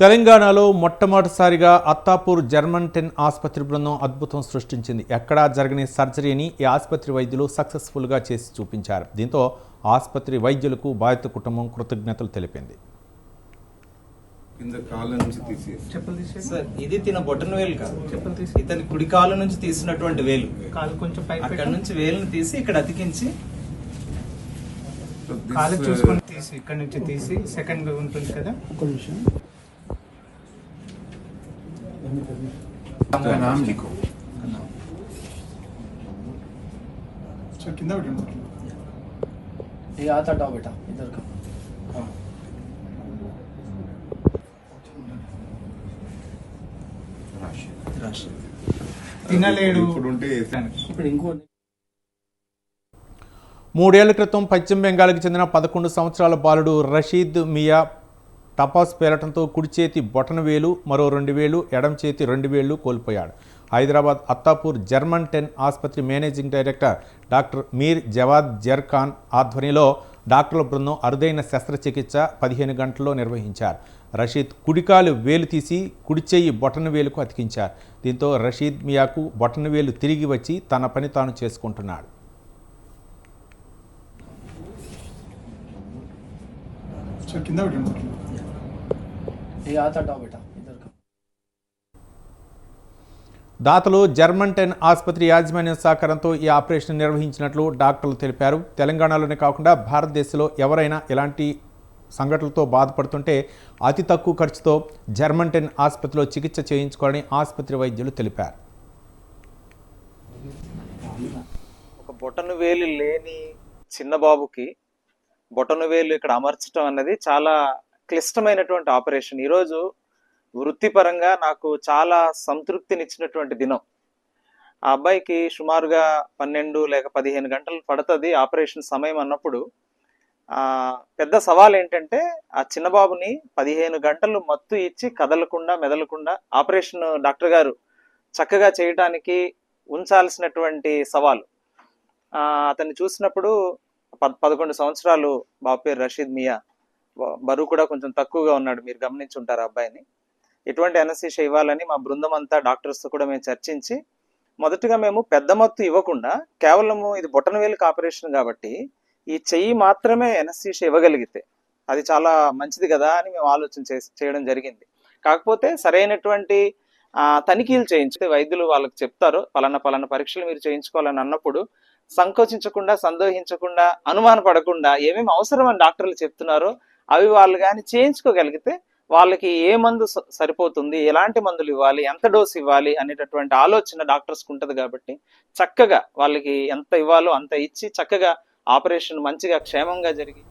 తెలంగాణలో మొట్టమొదటిసారిగా Attapur German ten ఆసుపత్రి బృందం అద్భుతం సృష్టించింది. ఎక్కడా జరగని సర్జరీని ఈ ఆసుపత్రి వైద్యులు సక్సెస్ఫుల్గా చేసి చూపించారు. దీంతో ఆసుపత్రి వైద్యులకు బాధిత కుటుంబం కృతజ్ఞతలు తెలిపింది. ఇది తిన బొటన వేలు కాదు. చెప్పులు తీసి ఇతని కుడి కాలు నుంచి తీసినటువంటి వేలు. కాలు కొంచెం పైకి అక్కడ నుంచి వేలుని తీసి ఇక్కడ అతికించి కాలు చూసుకొని తీసి ఇక్కడ నుంచి తీసి సెకండ్ ఉంటుంది కదా. इसका नाम लिखो సో కింద పెట్టండి ये हाथ हटाओ बेटा इधर का हाँ తినలేడు ఇప్పుడు ఉంటే ఇప్పుడు ఇంకో మూడేళ్ల క్రితం పశ్చిమ బెంగాల్కి చెందిన పదకొండు సంవత్సరాల బాలుడు రషీద్ మియా టపాస్ పేలటంతో కుడి చేతి బొటన వేలు మరో రెండు వేలు ఎడం చేతి రెండు వేళ్ళు కోల్పోయాడు. హైదరాబాద్ అత్తాపూర్ జర్మన్ టెన్ ఆసుపత్రి managing director doctor Mir Jawad Zarkhan ఆధ్వర్యంలో డాక్టర్ల బృందం అరుదైన శస్త్రచికిత్స పదిహేను గంటల్లో నిర్వహించారు. రషీద్ కుడికాలు వేలు తీసి కుడి బొటన వేలుకు అతికించారు. దీంతో రషీద్ మియాకు బొటన వేలు తిరిగి వచ్చి తన పని తాను చేసుకుంటున్నాడు. కింద ये हाथ हटाओ बेटा इधर का దాతలు జర్మన్ టెన్ ఆసుపత్రి యాజమాన్యం సహకారంతో ఈ ఆపరేషన్ నిర్వహించినట్లు డాక్టర్లు తెలిపారు తెలంగాణలోనే కాకుండా భారతదేశంలో ఎవరైనా ఇలాంటి సంఘటనలతో బాధపడుతుంటే అతి తక్కువ ఖర్చుతో జర్మన్ టెన్ ఆసుపత్రిలో చికిత్స చేయించుకోవాలని ఆసుపత్రి వైద్యులు తెలిపారు ఒక బొటన వేలు లేని చిన్న బాబుకి బొటన వేలు ఇక్కడ అమర్చడం అన్నది చాలా క్లిష్టమైనటువంటి ఆపరేషన్. ఈరోజు వృత్తిపరంగా నాకు చాలా సంతృప్తినిచ్చినటువంటి దినం. ఆ అబ్బాయికి సుమారుగా పన్నెండు లేక పదిహేను గంటలు పడుతుంది ఆపరేషన్ సమయం అన్నప్పుడు. పెద్ద సవాల్ ఏంటంటే ఆ చిన్నబాబుని పదిహేను గంటలు మత్తు ఇచ్చి కదలకుండా మెదలకుండా ఆపరేషన్ డాక్టర్ గారు చక్కగా చేయటానికి ఉంచాల్సినటువంటి సవాలు. అతన్ని చూసినప్పుడు పద్ పదకొండు సంవత్సరాలు బాబు పేరు రషీద్ మియా. బరువు కూడా కొంచెం తక్కువగా ఉన్నాడు. మీరు గమనించి ఉంటారు అబ్బాయిని. ఎటువంటి అనస్థీషియా ఇవ్వాలని మా బృందం అంతా డాక్టర్స్తో కూడా మేము చర్చించి మొదటగా మేము పెద్ద మత్తు ఇవ్వకుండా కేవలము ఇది బొటనవేలుకి ఆపరేషన్ కాబట్టి ఈ చెయ్యి మాత్రమే ఎనస్థీషియా ఇవ్వగలిగితే అది చాలా మంచిది కదా అని మేము ఆలోచన చేయడం జరిగింది. కాకపోతే సరైనటువంటి తనిఖీలు చేయించి వైద్యులు వాళ్ళకి చెప్తారు పలానా పలానా పరీక్షలు మీరు చేయించుకోవాలని అన్నప్పుడు సంకోచించకుండా సందోహించకుండా అనుమాన పడకుండా ఏమేమి అవసరం అని డాక్టర్లు చెప్తున్నారో అవి వాళ్ళు కానీ చేయించుకోగలిగితే వాళ్ళకి ఏ మందు స- సరిపోతుంది ఎలాంటి మందులు ఇవ్వాలి ఎంత డోస్ ఇవ్వాలి అనేటటువంటి ఆలోచన డాక్టర్స్కి ఉంటుంది కాబట్టి చక్కగా వాళ్ళకి ఎంత ఇవ్వాలో అంత ఇచ్చి చక్కగా ఆపరేషన్ మంచిగా క్షేమంగా జరిగి